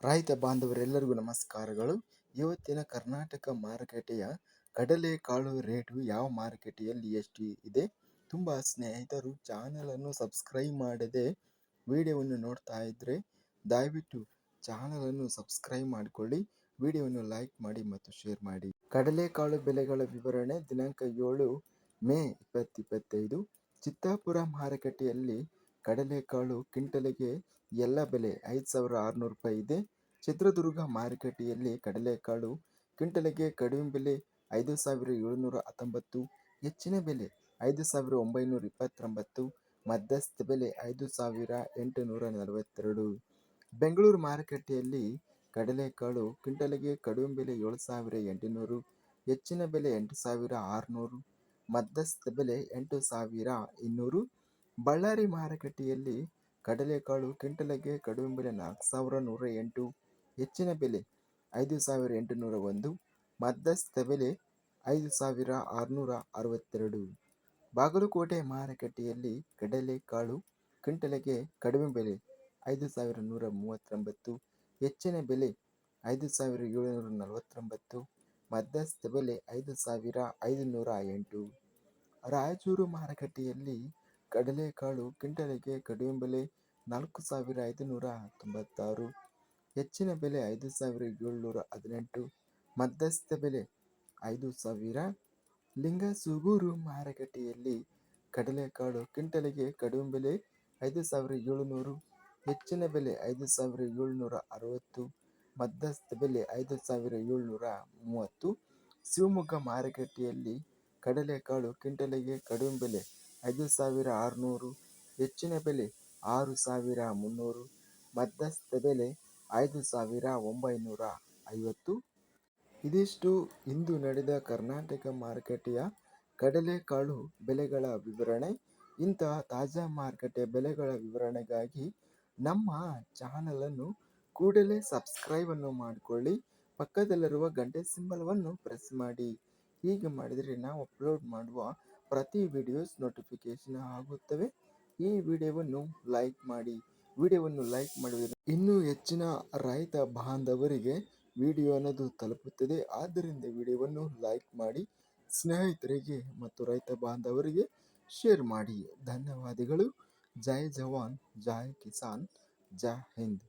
ರೈತ ಬಾಂಧವರೆಲ್ಲರಿಗೂ ನಮಸ್ಕಾರಗಳು. ಇವತ್ತಿನ ಕರ್ನಾಟಕ ಮಾರುಕಟ್ಟೆಯ ಕಡಲೆಕಾಳು ರೇಟು ಯಾವ ಮಾರುಕಟ್ಟೆಯಲ್ಲಿ ಎಷ್ಟು ಇದೆ? ತುಂಬ ಸ್ನೇಹಿತರು ಚಾನಲನ್ನು ಸಬ್ಸ್ಕ್ರೈಬ್ ಮಾಡದೆ ವಿಡಿಯೋವನ್ನು ನೋಡ್ತಾ ಇದ್ದರೆ ದಯವಿಟ್ಟು ಚಾನಲನ್ನು ಸಬ್ಸ್ಕ್ರೈಬ್ ಮಾಡಿಕೊಳ್ಳಿ. ವಿಡಿಯೋವನ್ನು ಲೈಕ್ ಮಾಡಿ ಮತ್ತು ಶೇರ್ ಮಾಡಿ. ಕಡಲೆಕಾಳು ಬೆಲೆಗಳ ವಿವರಣೆ ದಿನಾಂಕ ಏಳು ಮೇ ಇಪ್ಪತ್ತಿಪ್ಪತ್ತೈದು ಚಿತ್ತಾಪುರ ಮಾರುಕಟ್ಟೆಯಲ್ಲಿ ಕಡಲೆಕಾಳು ಕ್ವಿಂಟಲಿಗೆ ಎಲ್ಲ ಬೆಲೆ ಐದು ಸಾವಿರ ಆರುನೂರು ರೂಪಾಯಿ ಇದೆ. ಚಿತ್ರದುರ್ಗ ಮಾರುಕಟ್ಟೆಯಲ್ಲಿ ಕಡಲೆಕಾಳು ಕ್ವಿಂಟಲಿಗೆ ಕಡಿಮೆ ಬೆಲೆ ಐದು ಸಾವಿರ ಏಳುನೂರ ಹತ್ತೊಂಬತ್ತು. ಹೆಚ್ಚಿನ ಬೆಲೆ ಐದು ಸಾವಿರ ಒಂಬೈನೂರ ಇಪ್ಪತ್ತೊಂಬತ್ತು. ಮಧ್ಯಸ್ಥ ಬೆಲೆ ಐದು ಸಾವಿರ ಎಂಟುನೂರ ನಲವತ್ತೆರಡು. ಬೆಂಗಳೂರು ಮಾರುಕಟ್ಟೆಯಲ್ಲಿ ಕಡಲೆಕಾಳು ಕ್ವಿಂಟಲಿಗೆ ಕಡಿಮೆ ಬೆಲೆ ಏಳು ಸಾವಿರ ಎಂಟುನೂರು. ಹೆಚ್ಚಿನ ಬೆಲೆ ಎಂಟು ಸಾವಿರ ಆರುನೂರು. ಮಧ್ಯಸ್ಥ ಬೆಲೆ ಎಂಟು ಸಾವಿರ ಇನ್ನೂರು. ಬಳ್ಳಾರಿ ಮಾರುಕಟ್ಟೆಯಲ್ಲಿ ಕಡಲೆಕಾಳು ಕ್ವಿಂಟಲಿಗೆ ಕಡಿಮೆ ಬೆಲೆ ನಾಲ್ಕು ಸಾವಿರ ನೂರ ಎಂಟು, ಹೆಚ್ಚಿನ ಬೆಲೆ ಐದು ಸಾವಿರ ಎಂಟುನೂರ ಒಂದು, ಮಧ್ಯಸ್ಥ ಬೆಲೆ ಐದು ಸಾವಿರ ಆರುನೂರ ಅರವತ್ತೆರಡು. ಬಾಗಲಕೋಟೆ ಮಾರುಕಟ್ಟೆಯಲ್ಲಿ ಕಡಲೆಕಾಳು ಕ್ವಿಂಟಲಿಗೆ ಕಡಿಮೆ ಬೆಲೆ ಐದು ಸಾವಿರ ನೂರ ಮೂವತ್ತೊಂಬತ್ತು, ಹೆಚ್ಚಿನ ಬೆಲೆ ಐದು ಸಾವಿರ ಏಳುನೂರ ನಲವತ್ತೊಂಬತ್ತು, ಮಧ್ಯಸ್ಥ ಬೆಲೆ ಐದು ಸಾವಿರ ಐದುನೂರ ಎಂಟು. ರಾಯಚೂರು ಮಾರುಕಟ್ಟೆಯಲ್ಲಿ ಕಡಲೆಕಾಳು ಕ್ವಿಂಟಲಿಗೆ ಕಡಿಮೆ ಬೆಲೆ ನಾಲ್ಕು ಸಾವಿರ ಐದುನೂರ ತೊಂಬತ್ತಾರು. ಹೆಚ್ಚಿನ ಬೆಲೆ ಐದು ಸಾವಿರ ಏಳುನೂರ ಹದಿನೆಂಟು. ಮಧ್ಯಸ್ಥ ಬೆಲೆ ಐದು ಸಾವಿರ. ಲಿಂಗಸೂಗೂರು ಮಾರುಕಟ್ಟೆಯಲ್ಲಿ ಕಡಲೆಕಾಳು ಕ್ವಿಂಟಲಿಗೆ ಕಡಿಮೆ ಬೆಲೆ ಐದು ಸಾವಿರ ಏಳುನೂರು. ಹೆಚ್ಚಿನ ಬೆಲೆ ಐದು ಸಾವಿರ ಏಳುನೂರ ಅರವತ್ತು. ಮಧ್ಯಸ್ಥ ಬೆಲೆ ಐದು ಸಾವಿರ ಏಳುನೂರ ಮೂವತ್ತು. ಶಿವಮೊಗ್ಗ ಮಾರುಕಟ್ಟೆಯಲ್ಲಿ ಕಡಲೆಕಾಳು ಕ್ವಿಂಟಲಿಗೆ ಕಡಿಮೆ ಬೆಲೆ ಐದು ಸಾವಿರ ಆರುನೂರು, ಹೆಚ್ಚಿನ ಬೆಲೆ ಆರು ಸಾವಿರ ಮುನ್ನೂರು, ಮಧ್ಯಸ್ಥ ಬೆಲೆ ಐದು ಸಾವಿರ ಒಂಬೈನೂರ ಐವತ್ತು. ಇದಿಷ್ಟು ಇಂದು ನಡೆದ ಕರ್ನಾಟಕ ಮಾರುಕಟ್ಟೆಯ ಕಡಲೆಕಾಳು ಬೆಲೆಗಳ ವಿವರಣೆ. ಇಂತಹ ತಾಜಾ ಮಾರುಕಟ್ಟೆ ಬೆಲೆಗಳ ವಿವರಣೆಗಾಗಿ ನಮ್ಮ ಚಾನಲನ್ನು ಕೂಡಲೇ ಸಬ್ಸ್ಕ್ರೈಬನ್ನು ಮಾಡಿಕೊಳ್ಳಿ. ಪಕ್ಕದಲ್ಲಿರುವ ಗಂಟೆ ಸಿಂಬಲವನ್ನು ಪ್ರೆಸ್ ಮಾಡಿ. ಹೀಗೆ ಮಾಡಿದರೆ ನಾವು ಅಪ್ಲೋಡ್ ಮಾಡುವ ಪ್ರತಿ ವಿಡಿಯೋಸ್ ನೋಟಿಫಿಕೇಶನ್ ಆಗುತ್ತವೆ. ಈ ವಿಡಿಯೋವನ್ನು ಲೈಕ್ ಮಾಡಿ, ವಿಡಿಯೋವನ್ನು ಲೈಕ್ ಮಾಡಿದರೆ ಇನ್ನೂ ಹೆಚ್ಚಿನ ರೈತ ಬಾಂಧವರಿಗೆ ವಿಡಿಯೋ ಅನ್ನೋದು ತಲುಪುತ್ತದೆ. ಆದ್ದರಿಂದ ವಿಡಿಯೋವನ್ನು ಲೈಕ್ ಮಾಡಿ, ಸ್ನೇಹಿತರಿಗೆ ಮತ್ತು ರೈತ ಬಾಂಧವರಿಗೆ ಶೇರ್ ಮಾಡಿ. ಧನ್ಯವಾದಗಳು. ಜೈ ಜವಾನ್, ಜೈ ಕಿಸಾನ್, ಜೈ ಹಿಂದ್.